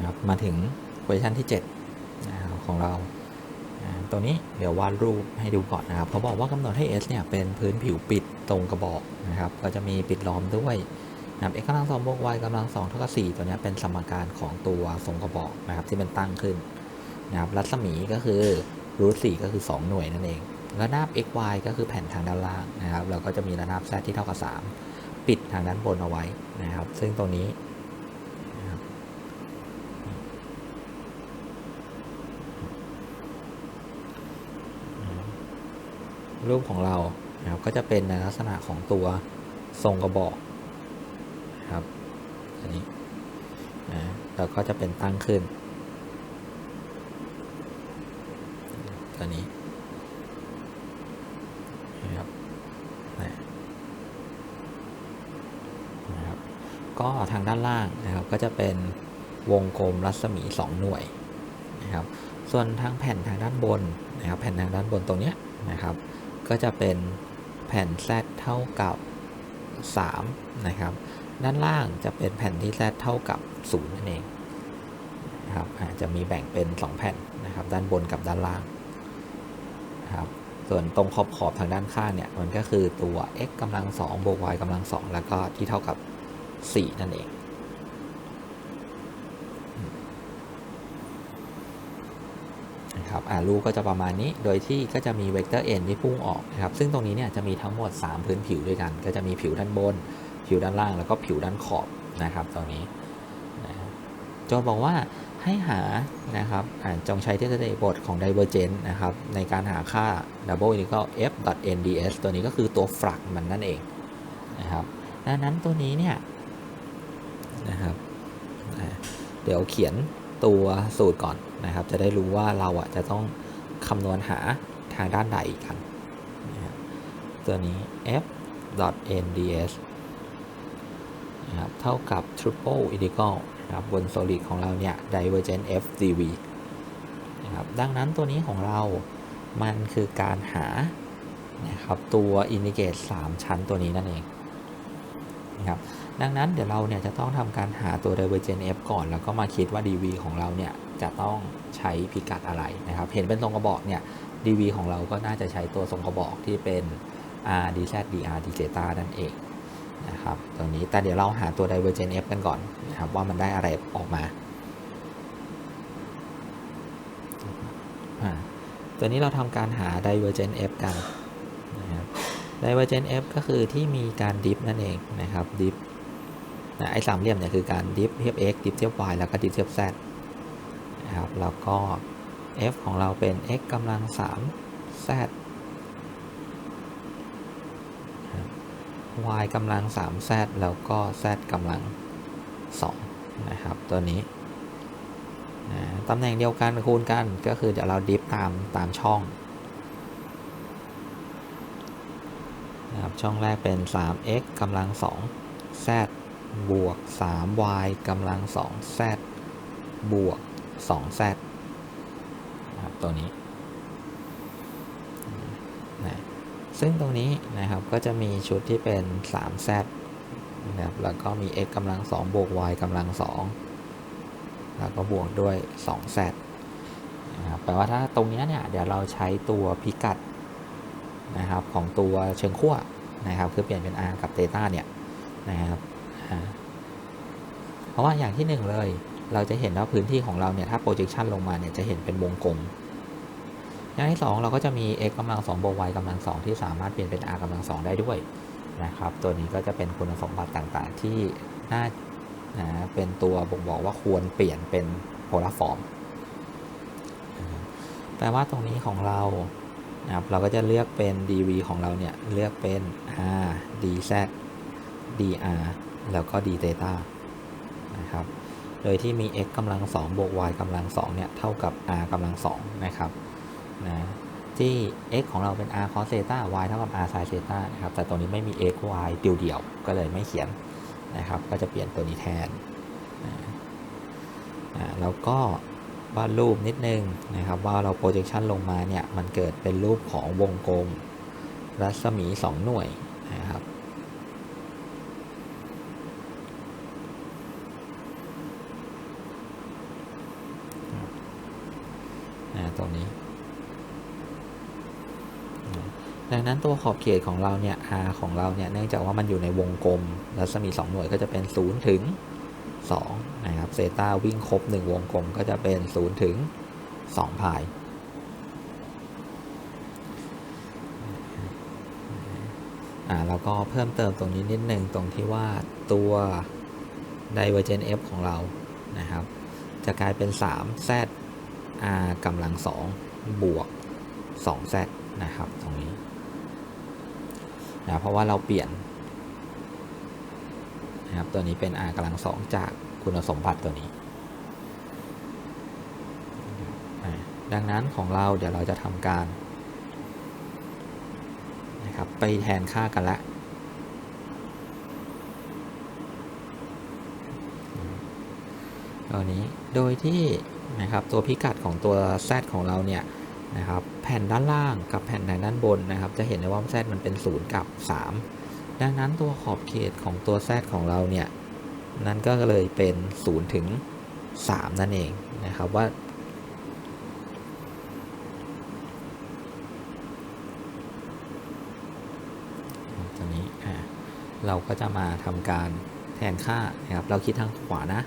นะครับมาถึง question ที่7นะครับของเราตัวนี้เดี๋ยววาดรูปให้ดูก่อนนะครับเขาบอกว่ากำหนดให้ S เนี่ยเป็นพื้นผิวปิดตรงกระบอกนะครับก็จะมีปิดล้อมด้วยนะครับ x กำลังสองบวก y กำลังสองเท่ากับ4ตัวนี้เป็นสมการของตัวทรงกระบอกนะครับที่มันตั้งขึ้นนะครับรัศมีก็คือรูท4ก็คือ 2 หน่วยนั่นเองระนาบ x y ก็คือแผ่นทางด้านล่างนะครับแล้วก็จะมีระนาบ z ที่เท่ากับ 3 ปิดทางด้านบนเอาไว้นะครับ ซึ่งตรงนี้นะครับ รูปของเรานะครับก็จะเป็นในลักษณะของตัวทรงกระบอกนะครับอันนี้นะแล้วก็จะเป็นตั้งขึ้นตัวนี้นะครับนะนะครับ ก็ทางด้านล่างนะครับก็จะเป็นวงกลมรัศมี 2 หน่วยนะครับ ส่วนทางแผ่นทางด้านบนนะครับ แผ่นทางด้านบนตรงเนี้ยนะครับ ก็จะเป็นแผ่น z เท่ากับ 3 นะครับ ด้านล่างจะเป็นแผ่นที่ z เท่ากับ0นั่นเองนะครับจจะมีแบ่งเป็น 2 แผ่นนะครับ ด้านบนกับด้านล่างนะครับส่วนตรงขอบขอบทางด้านข้างเนี่ยมันก็คือตัว x กำลัง2บวก y กำลัง2แล้วก็ที่เท่ากับ 4 นั่นเอง นะครับรูก็จะประมาณนี้ โดยที่ก็จะมีเวกเตอร์ n ที่พุ่งออกนะครับ ซึ่งตรงนี้เนี่ยจะมีทั้งหมด 3 พื้นผิวด้วยกัน ก็จะมีผิวด้านบน ผิวด้านล่าง แล้วก็ผิวด้านขอบนะครับ ตรงนี้นะโจทย์บอกว่าให้หานะครับจงใช้ทฤษฎีบทของ d i v e r g e n c นะครับ ในการหาค่า double integral f nds ตัวนี้ก็คือตัวฟลักมันนั่นเองนะครับ ดังนั้นตัวนี้เนี่ยนะครับ เดี๋ยวเขียนตัวสูตรก่อน นะครับ จะได้รู้ว่าเราอะจะต้องคำนวณหาทางด้านใดกันนะครับตัวนี้ f nds นะครับเท่ากับ triple integral นะครับบน solid ของเราเนี่ย divergent f dv นะครับดังนั้นตัวนี้ของเรา มันคือการหานะครับตัว integrate 3ชั้นตัวนี้นั่นเองนะครับดังนั้นเดี๋ยวเราเนี่ยจะต้องทำการหาตัว divergent f ก่อน แล้วก็มาคิดว่า dv ของเราเนี่ย จะต้องใช้พิกัดอะไรนะครับ เห็นเป็นทรงกระบอกเนี่ย dv ของเราก็น่าจะใช้ตัวทรงกระบอกที่เป็น r dz dr d zeta นั่นเองนะครับตรงนี้แต่เดี๋ยวเราหาตัว divergent f กันก่อนนะครับว่ามันได้อะไรออกมาอ่าตัวนี้เราทำการหา divergent f กันนะครับ divergent f ก็คือที่มีการดิฟนั่นเองนะครับดิฟนะไอ้สามเหลี่ยมเนี่ยคือการดิฟเทียบ x ดิฟเทียบ y แล้วก็ดิฟเทียบ z นะครับ แล้วก็ f ของเราเป็น x กำลัง 3 z y กำลัง 3 z แล้วก็ z กำลัง 2 นะครับ ตัวนี้นะตำแหน่งเดียวกันคูณกันก็คือเดี๋ยวเราดิฟตามตามช่องนะครับช่องแรกเป็น 3x กำลัง 2 z บวก 3y กำลัง 2 z บวก 2z นะครับตัวนี้นะซึ่งตรงนี้นะครับก็จะมีชุดที่เป็น 3z นะครับแล้วก็มี x กำลัง 2 บวก y กำลัง 2 แล้วก็บวกด้วย 2z นะครับแปลว่าถ้าตรงนี้เนี่ยเดี๋ยวเราใช้ตัวพิกัดนะครับของตัวเชิงขั้วนะครับคือเปลี่ยนเป็น r กับเ θ เนี่ยนะครับเพราะว่าอย่างที่หนึ่งเลย เราจะเห็นว่าพื้นที่ของเราเนี่ยถ้า projection ลงมาเนี่ยจะเห็นเป็นวงกลม อย่างที่สองเราก็จะมี x กำลัง2บวก y กำลัง2ที่สามารถเปลี่ยนเป็น r กำลัง2ได้ด้วยนะครับ ตัวนี้ก็จะเป็นคุณสมบัติต่างๆ ที่น่านะเป็นตัวบ่งบอกว่าควรเปลี่ยนเป็น polar form นะครับแปลว่าตรงนี้ของเรานะครับเราก็จะเลือกเป็น dv ของเราเนี่ยเลือกเป็น r dz dr แล้วก็ d theta นะครับ โดยที่มี x กำลัง2บวก y กำลัง2เนี่ยเท่ากับ r กำลัง2นะครับนะที่ x ของเราเป็น r cos theta y เท่ากับ r sin theta นะครับแต่ตัวนี้ไม่มี x y เดี่ยวๆก็เลยไม่เขียนนะครับก็จะเปลี่ยนตัวนี้แทนนะอ่าแล้วก็วาดรูปนิดนึงนะครับว่าเรา projection ลงมาเนี่ยมันเกิดเป็นรูปของวงกลมรัศมี 2 หน่วยนะครับ ตรง นี้ ดังนั้นตัวขอบเขตของเราเนี่ย r ของเราเนี่ย เนื่องจากว่ามันอยู่ในวงกลม รัศมี 2 หน่วยก็จะเป็น 0 ถึง 2 นะครับเซตาวิ่งครบ 1 วงกลมก็จะเป็น 0 ถึง 2 พายอ่าแล้วก็เพิ่มเติมตรงนี้นิดนึงตรงที่ว่าตัว divergent f ของเรานะครับ จะกลายเป็น 3 z r กำลัง 2 บวก 2 z นะครับ ตรงนี้นะเพราะว่าเราเปลี่ยนนะครับตัวนี้เป็น r กำลัง 2 จากคุณสมบัติตัวนี้ ดังนั้นของเราเดี๋ยวเราจะทำการนะครับไปแทนค่ากันละตัวนี้โดยที่ นะครับตัวพิกัดของตัว z ของเราเนี่ยนะครับแผ่นด้านล่างกับแผ่นด้านบนนะครับจะเห็นได้ว่า z มันเป็น 0 กับ 3 ดังนั้นตัวขอบเขตของตัว z ของเราเนี่ยนั่นก็เลยเป็น0ถึง3นั่นเองนะครับว่าตัวนี้อ่าเราก็จะมาทำการแทนค่านะครับเราคิดทางขวานะ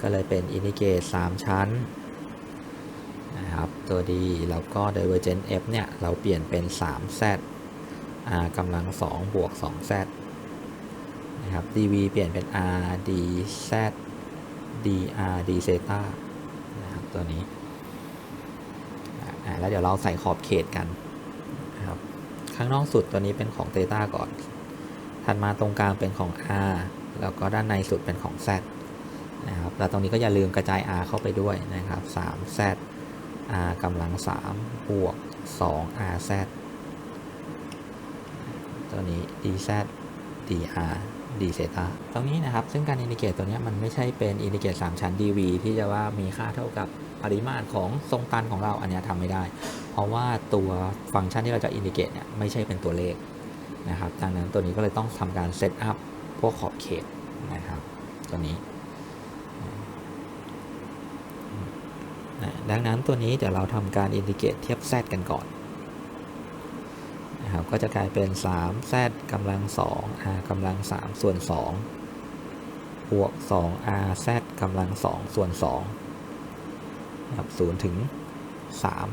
ก็เลยเป็นอินิเกต3ชั้น นะครับ ตัวดีแล้วก็ divergent f เนี่ย เราเปลี่ยนเป็น 3z r กำลัง 2 บวก 2z นะครับ dv เปลี่ยนเป็น r dz dr d เซตานะครับตัวนี้แล้วเดี๋ยวเราใส่ขอบเขตกันนะครับ ข้างนอกสุดตัวนี้เป็นของเตต้าก่อน ถัดมาตรงกลางเป็นของ r แล้วก็ด้านในสุดเป็นของ z นะครับ แล้วตรงนี้ก็อย่าลืมกระจาย r เข้าไปด้วยนะครับ 3z r กำลัง3บวก 2 rz ตัวนี้ dz dr d เซตาตรงนี้นะครับ ซึ่งการอินดิเกตตัวนี้มันไม่ใช่เป็นอินดิเกต3ชั้น dv ที่จะว่ามีค่าเท่ากับปริมาตรของทรงตันของเราอันนี้ทำไม่ได้ เพราะว่าตัวฟังก์ชันที่เราจะอินดิเกตเนี่ยไม่ใช่เป็นตัวเลขนะครับดังนั้นตัวนี้ก็เลยต้องทำการเซตอัพพวกขอบเขตนะครับตัวนี้ ดังนั้นตัวนี้เดี๋ยวเราทำการอินดิเกตเทียบ z กันก่อนนะครับก็จะกลายเป็น 3 z กำลัง 2 r กำลัง 3 ส่วน 2 บวก 2 r z กำลัง 2 ส่วน2นะครับ0ถึง 3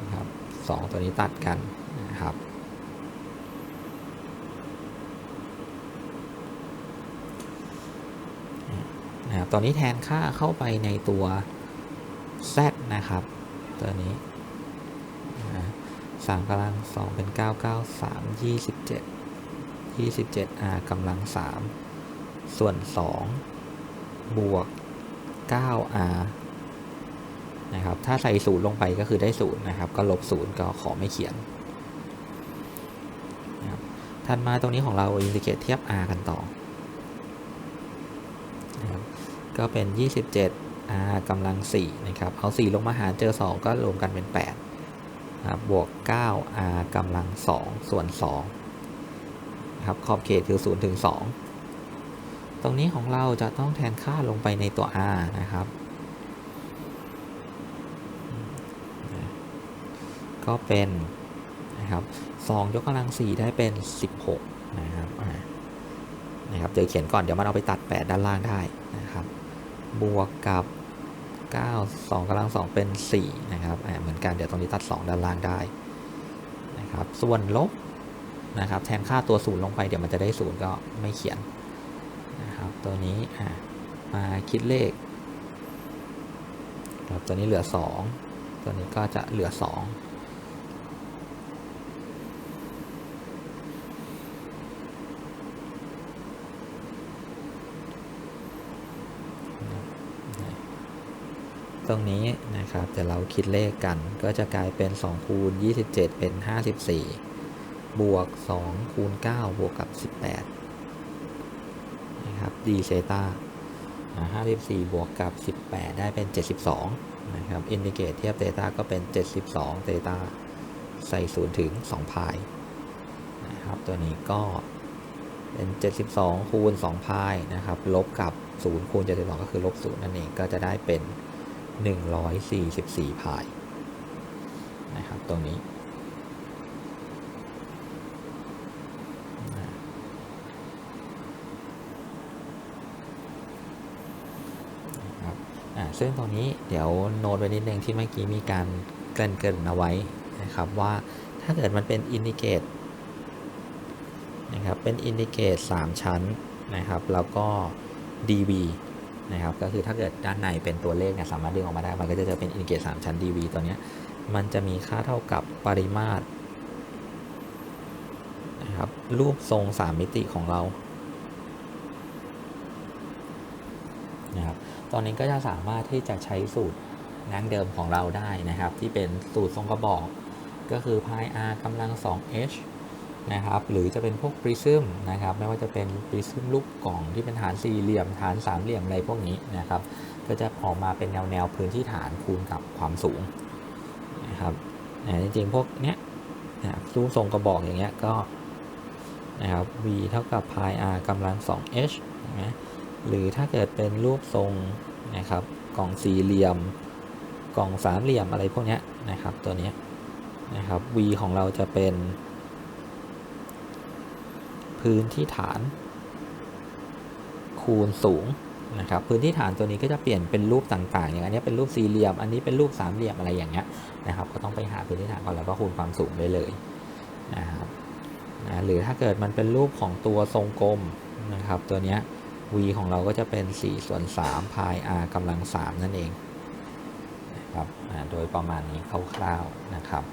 นะครับ 2 ตัวนี้ตัดกันนะครับ นะครับ ตอนนี้แทนค่าเข้าไปในตัว z นะครับตัวนี้สามกำลังสองเป็นเก้าเก้าสามยี่สิบเจ็ดยี่สิบเจ็ด r กำลังสามส่วนสองบวกเก้า r นะครับ ถ้าใส่ศูนย์ลงไปก็คือได้ศูนย์นะครับ ก็ลบศูนย์ก็ขอไม่เขียนนะครับถัดมาตรงนี้ของเราอินทิเกรตเทียบ r กันต่อ ก็เป็น 27 r กำลัง4นะครับ เอา 4 ลงมาหารเจอ 2 ก็รวมกันเป็น8นะบบวก 9 r กำลัง 2 ส่วน2ครับขอบเขตคือ 0 ถึง 2 ตรงนี้ของเราจะต้องแทนค่าลงไปในตัว r นะครับ ก็เป็นนะครับ2ยกกำลัง 4 ได้เป็น 16 นะครับนะครับ เดี๋ยวเขียนก่อน เดี๋ยวมันเอาไปตัด 8 ด้านล่างได้นะครับ บวกกับ 9 2กำลัง 2 เป็น 4 นะครับเหมือนกันเดี๋ยวตรงนี้ตัด 2 ด้านล่างได้นะครับส่วนลบนะครับแทนค่าตัวศูนย์ลงไปเดี๋ยวมันจะได้ศูนย์ก็ไม่เขียนนะครับตัวนี้มาคิดเลขครับตัวนี้เหลือ 2 ตัวนี้ก็จะเหลือ 2 ตรงนี้นะครับแต่เราคิดเลขกันก็จะกลายเป็น2คูณ27 เป็น 54 บวก2คูณ9บวกกับ 18นะครับ d เซตา54 บวกกับ 18 ได้เป็น 72นะครับอินดิเกตเทียบเตต้าก็เป็น 72เตต้าใส่0ถึง2พายนะครับตัวนี้ก็เป็น 72 คูณ2พายนะครับลบกับ 0 คูณ 72 ก็คือลบ0นั่นเองก็จะได้เป็น 144พายนะครับตรงนี้นะครับอ่าซึ่งตรงนี้เดี๋ยวโน้ตไว้นิดนึงที่เมื่อกี้มีการเกรินเกรินเอาไว้นะครับว่าถ้าเกิดมันเป็นอินดิเกตนะครับเป็นอินดิเกต3ชั้นนะครับ แล้วก็ dv นะครับก็คือถ้าเกิดด้านในเป็นตัวเลขเนี่ยสามารถดึงออกมาได้ มันก็จะเจอเป็นอินเกต3ชั้น dv ตัวเนี้ยมันจะมีค่าเท่ากับปริมาตรนะครับรูปทรง 3 มิติของเรานะครับตอนนี้ก็จะสามารถที่จะใช้สูตรนั่งเดิมของเราได้นะครับ ที่เป็นสูตรทรงกระบอก ก็คือ pi r กำลัง 2h นะครับหรือจะเป็นพวกปริซึมนะครับไม่ว่าจะเป็นปริซึมลูกกล่องที่เป็นฐานสี่เหลี่ยมฐานสามเหลี่ยมอะไรพวกนี้นะครับก็จะออกมาเป็นแนวแนวพื้นที่ฐานคูณกับความสูงนะครับจริงๆพวกเนี้ยนะรูปทรงกระบอกอย่างเงี้ยก็นะครับ v เท่ากับ pi r กำลัง 2h นะหรือถ้าเกิดเป็นรูปทรงนะครับกล่องสี่เหลี่ยม กล่องสามเหลี่ยมอะไรพวกเนี้ยนะครับตัวเนี้ยนะครับ v ของเราจะเป็น พื้นที่ฐาน คูณสูงนะครับพื้นที่ฐานตัวนี้ก็จะเปลี่ยนเป็นรูปต่างๆอย่างอันนี้เป็นรูปสี่เหลี่ยม อันนี้เป็นรูปสามเหลี่ยมอะไรอย่างเงี้ยนะครับ ก็ต้องไปหาพื้นที่ฐานก่อนแล้วก็คูณความสูงได้เลยนะครับนะหรือถ้าเกิดมันเป็นรูปของตัวทรงกลมนะครับ ตัวเนี้ย v ของเราก็จะเป็น4ส่วน3 pi r กำลัง 3 นั่นเองนะครับโดยประมาณนี้คร่าวๆนะครับ